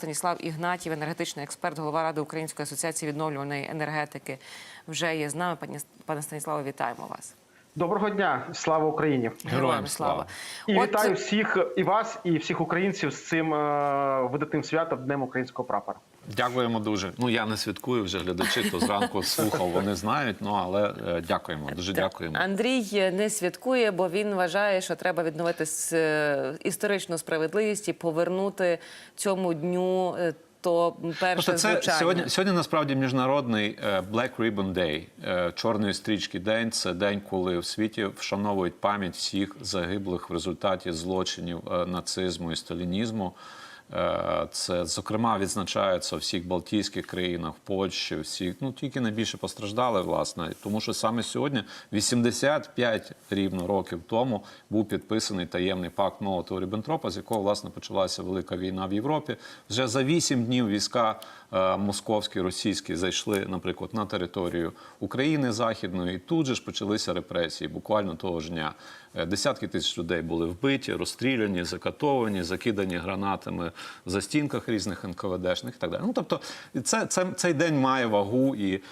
Станіслав Ігнатів, енергетичний експерт, голова ради Української асоціації відновлюваної енергетики, вже є з нами. Пані пане Станіславе, вітаємо вас. Доброго дня, слава Україні! Героям слава! І От- вітаю всіх і вас, і всіх українців з цим е, видатним святом Днем українського прапора. Дякуємо дуже. Ну я не святкую вже глядачі, хто зранку слухав, вони знають. Ну але е, дякуємо, дуже дякуємо. Андрій не святкує, бо він вважає, що треба відновити с- е, історичну справедливість і повернути цьому дню е, то перше Просто це звучання. сьогодні, сьогодні насправді міжнародний е, Black Ribbon Day, е, чорної стрічки день. Це день, коли в світі вшановують пам'ять всіх загиблих в результаті злочинів е, нацизму і сталінізму. Е, Це зокрема відзначається у всіх Балтійських країнах, Польщі, всіх ну тільки найбільше постраждали, власне, тому що саме сьогодні, 85 рівно років тому, був підписаний таємний пакт Молотова Ріббентропа, з якого власне почалася велика війна в Європі. Вже за 8 днів війська московські, російські зайшли, наприклад, на територію України Західної, і тут же ж почалися репресії. Буквально того ж дня Е, десятки тисяч людей були вбиті, розстріляні, закатовані, закидані гранатами в застінках різних НКВДшних і так далі. Ну тобто, це, це цей день має вагу, і,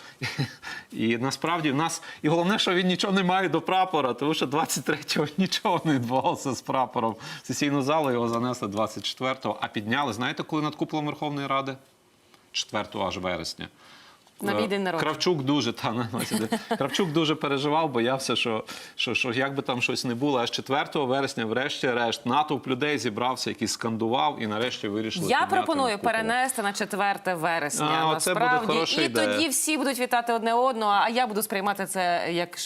і, насправді в нас і головне, що він нічого не має до прапора, тому що 23-го нічого не відбувалося з прапором. Сесійну залу його занесли 24-го, а підняли. Знаєте, коли над куполом Верховної Ради? 4 аж вересня. На мій день народження. Кравчук дуже та на Кравчук дуже переживав, боявся, що, що, що як би там щось не було. Аж 4 вересня, врешті-решт, натовп людей зібрався, який скандував, і нарешті вирішили. Я пропоную перенести на 4 вересня. А, оце буде насправді, і ідея. тоді всі будуть вітати одне одного, а я буду сприймати це як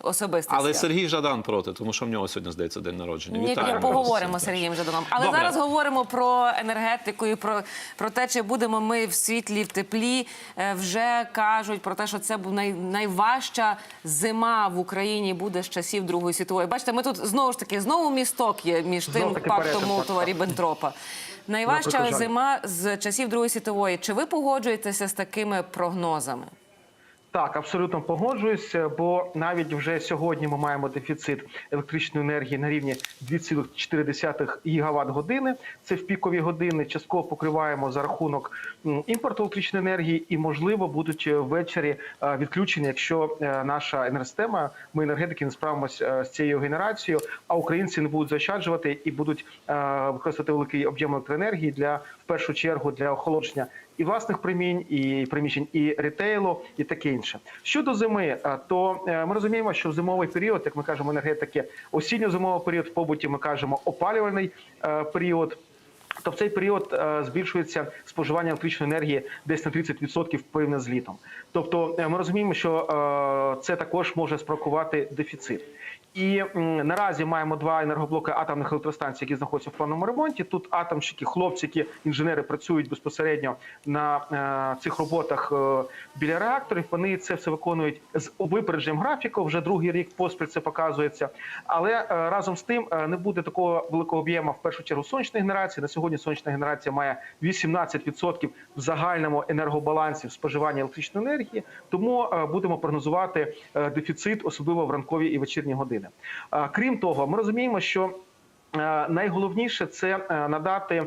особисте. Але свято. Сергій Жадан проти, тому що в нього сьогодні здається день народження. Ні, Вітаємо поговоримо з Сергієм Жаданом. Але Добре. зараз говоримо про енергетику і про, про те, чи будемо ми в світлі, в теплі. Е, Вже кажуть про те, що це був най, найважча зима в Україні буде з часів Другої світової. Бачите, ми тут знову ж таки знову місток є між тим пактом Молотова. Ріббентропа. Найважча зима з часів Другої світової. Чи ви погоджуєтеся з такими прогнозами? Так, абсолютно погоджуюся, бо навіть вже сьогодні ми маємо дефіцит електричної енергії на рівні 2,4 гігаватт години. Це в пікові години. Частково покриваємо за рахунок імпорту електричної енергії, і можливо будуть е, ввечері е, відключення, якщо е, наша енергосистема, ми енергетики не справимося з цією генерацією, а українці не будуть заощаджувати і будуть е, використовувати великий об'єм електроенергії для першу чергу для охолодження і власних примінь, і приміщень, і ретейлу, і таке інше. Щодо зими, е, то е, ми розуміємо, що в зимовий період, як ми кажемо, енергетики, осінньо-зимовий період в побуті ми кажемо опалювальний е, період. То в цей період збільшується споживання електричної енергії десь на 30% порівняно з літом. Тобто ми розуміємо, що це також може спровокувати дефіцит. І м, наразі маємо два енергоблоки атомних електростанцій, які знаходяться в плановому ремонті. Тут атомщики, хлопчики, інженери працюють безпосередньо на е, цих роботах е, біля реакторів. Вони це все виконують з випередженням графіку. Вже другий рік поспіль це показується. Але е, разом з тим е, не буде такого великого об'єму в першу чергу сонячної генерації. На сьогодні сонячна генерація має 18% в загальному енергобалансі в споживанні електричної енергії. Тому е, будемо прогнозувати е, дефіцит, особливо в ранкові і вечірні години. Е, Крім того, ми розуміємо, що Е, Найголовніше це е, надати е,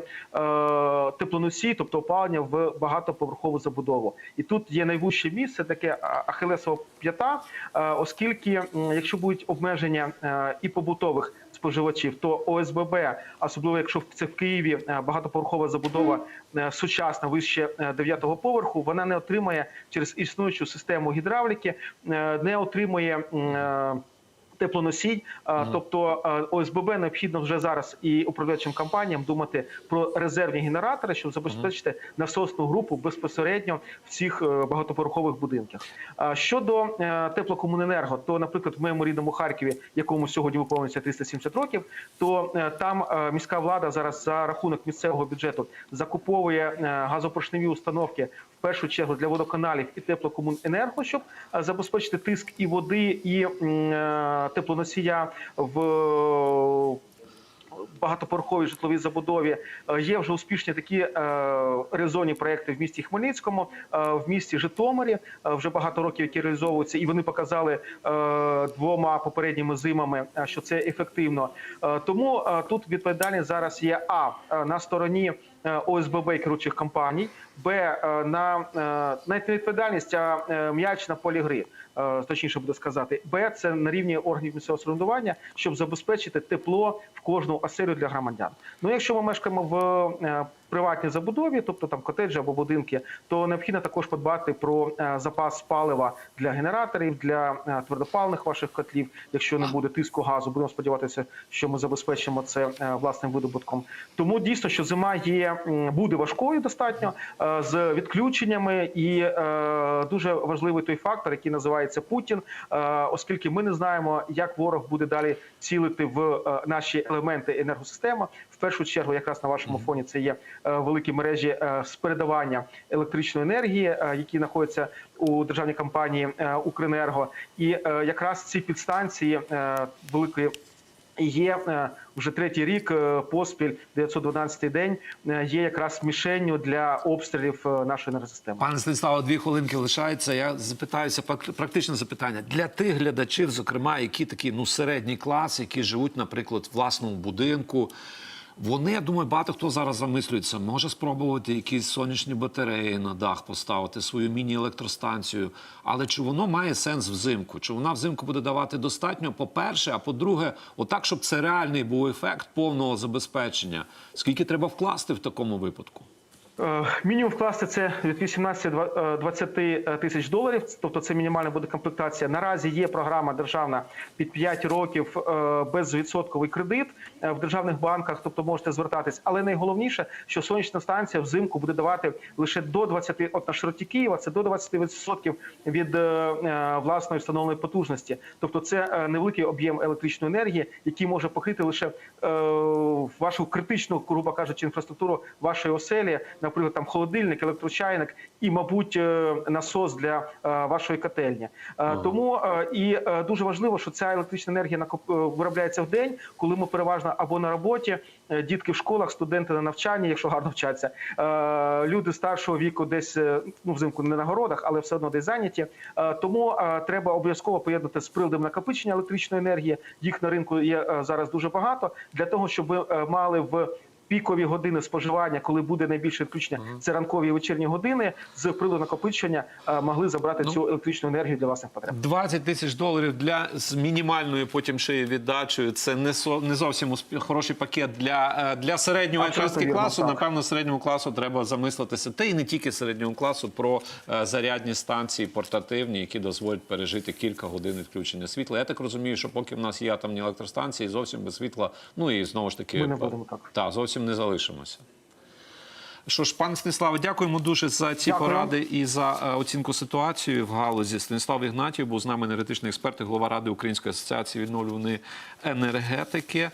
теплоносій, тобто опалення в багатоповерхову забудову. І тут є найвужче місце, таке ахилесова п'ята, оскільки якщо будуть обмеження і побутових споживачів, то ОСББ, особливо якщо це в Києві багатоповерхова забудова сучасна, вище е, дев'ятого поверху, вона не отримає через існуючу систему гідравліки, не отримує. Теплоносій. А, Тобто ОСББ необхідно вже зараз і управляючим компаніям думати про резервні генератори, щоб забезпечити насосну групу безпосередньо в цих е, багатоповерхових будинках. Щодо е, теплокомуненерго, то, наприклад, в моєму рідному Харкові, якому сьогодні виповнюється 370 років, то е, там міська влада зараз за рахунок місцевого бюджету закуповує газопоршневі установки в першу чергу для водоканалів і теплокомуненерго, щоб забезпечити тиск і води, і теплоносія в багатоповерховій житловій забудові. Е, Є вже успішні такі е, резонні проекти в місті Хмельницькому, е, в місті Житомирі. е, Вже багато років, які реалізовуються, і вони показали е, двома попередніми зимами, е, що це ефективно. Е, Тому е, тут відповідальність зараз є а е, на стороні. Е, ОСББ і керуючих компаній, Б е, на е, навіть не відповідальність, а м'яч на полі гри, точніше буде сказати. Б це на рівні органів місцевого самоврядування, щоб забезпечити тепло в кожну оселю для громадян. Ну, якщо ми мешкаємо в приватній забудові, тобто там котеджі або будинки, то необхідно також подбати про запас палива для генераторів, для твердопаливних ваших котлів. Якщо не буде тиску газу, будемо сподіватися, що ми забезпечимо це власним видобутком. Тому дійсно, що зима є м, буде важкою достатньо е, з відключеннями, і е, дуже важливий той фактор, який називається Путін, е, оскільки ми не знаємо, як ворог буде далі цілити в е, наші елементи енергосистеми. В першу чергу, якраз на вашому фоні, це є е, великі мережі е, з передавання електричної енергії, е, які знаходяться у державній компанії е, Укренерго, і е, якраз ці підстанції е, великої. Є е, вже третій рік е, поспіль, 912-й день, е, є якраз мішенню для обстрілів нашої енергосистеми. Пане Станіславе, дві хвилинки лишається. Я запитаюся практичне запитання для тих глядачів, зокрема, які такі ну середній клас, які живуть, наприклад, в власному будинку. Вони, я думаю, багато хто зараз замислюється, може спробувати якісь сонячні батареї на дах поставити, свою міні-електростанцію. Але чи воно має сенс взимку? Чи вона взимку буде давати достатньо? По-перше, а по-друге, отак, щоб це реальний був ефект повного забезпечення. Скільки треба вкласти в такому випадку? Е, Мінімум вкласти це від 18-20 тисяч доларів, тобто це мінімальна буде комплектація. Наразі є програма державна під 5 років е, безвідсотковий кредит е, в державних банках, тобто можете звертатись. Але найголовніше, що сонячна станція взимку буде давати лише до 20, от на широті Києва, це до 20% від власної встановленої потужності. Тобто це невеликий об'єм електричної енергії, який може покрити лише вашу критичну, грубо кажучи, інфраструктуру вашої оселі, наприклад, там холодильник, електрочайник і, мабуть, е, насос для е, вашої котельні. Е, Тому і дуже важливо, що ця електрична енергія виробляється в день, коли ми переважно або на роботі, дітки в школах, студенти на навчанні, якщо гарно вчаться, люди старшого віку десь ну взимку не на городах, але все одно десь зайняті. Тому треба обов'язково поєднати з приладом накопичення електричної енергії. Їх на ринку є зараз дуже багато для того, щоб е, мали в пікові години споживання, коли буде найбільше відключення, це ранкові і вечірні години. З приладу накопичення е, могли забрати цю електричну енергію для власних потреб. 20 тисяч доларів для з мінімальною потім ще й віддачею. Це не со не зовсім хороший пакет для, е, для середнього якраз класу. так. Напевно, середньому класу треба замислитися. Та й не тільки середнього класу про е, зарядні станції портативні, які дозволять пережити кілька годин відключення світла. Я так розумію, що поки в нас є атомні електростанції, зовсім без світла. Ну і знову ж таки, Ми не будемо так. Та, зовсім не залишимося. Що ж, пане Станіславе, дякуємо дуже за ці Дякую. поради і за е, оцінку ситуації в галузі. Станіслав Ігнатів був з нами енергетичний експерт і голова ради Української асоціації відновлюваної енергетики.